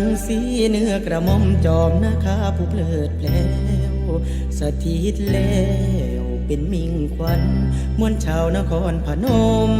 ังสีเนื้อกระม่อมจอมนาคาผู้เพลิดเพลวสถิตแล้วเป็นมิ่งควันมวลชาวนครพนม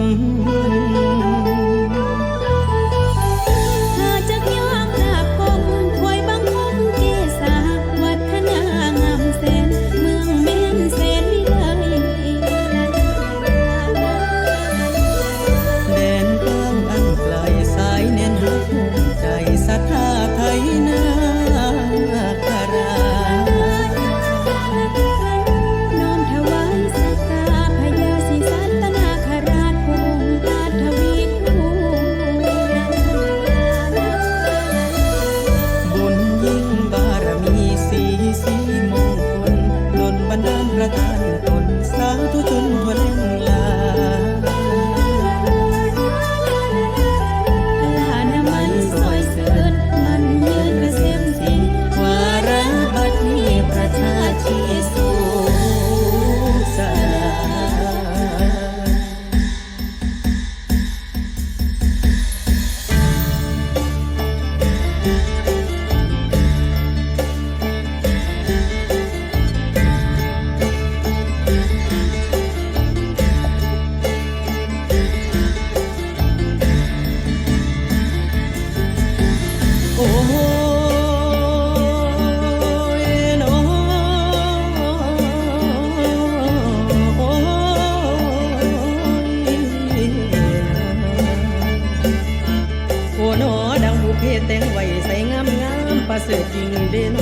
เสริฐจริงเด้น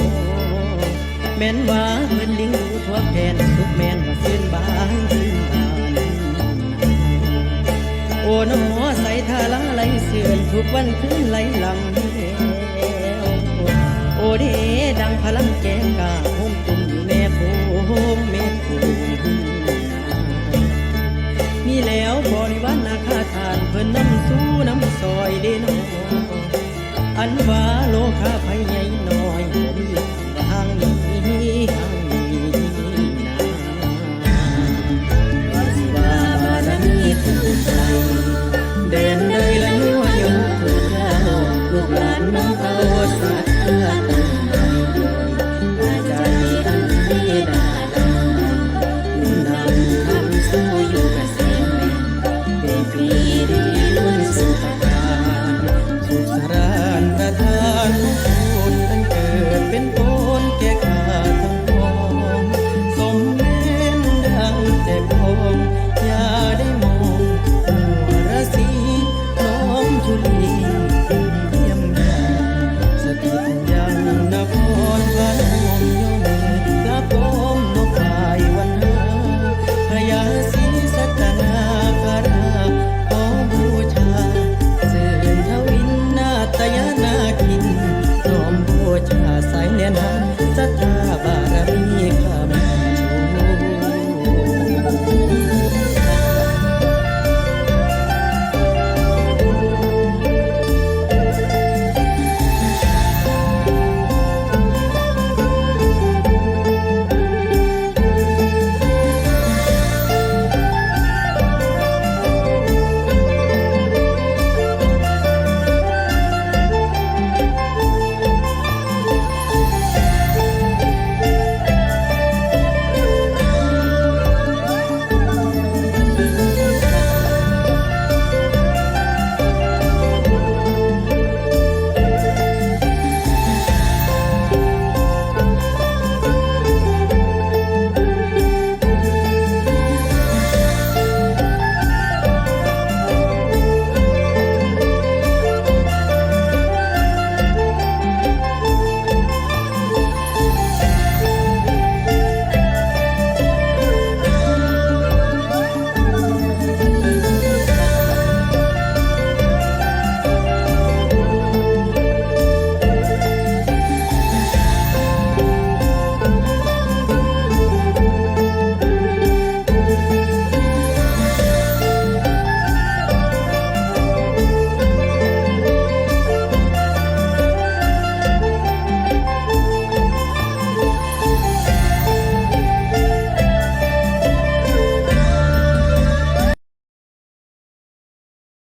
แม่นว่าเพิ่นลิงูทั่วแผ่นทุกแม่นว่าฟื้นบานฟื้นบานโอ้หนอใส่ทาลาไหลเสื่อนทุกวันคืนไหลหลังโอ้เดดังพลังแกงกาห่มตุ่มอยู่แม่โพมเม็ดผูมีแล้วบริวารนาคาทานเพิ่นนำสู้น้ำซอยเดนอันว่า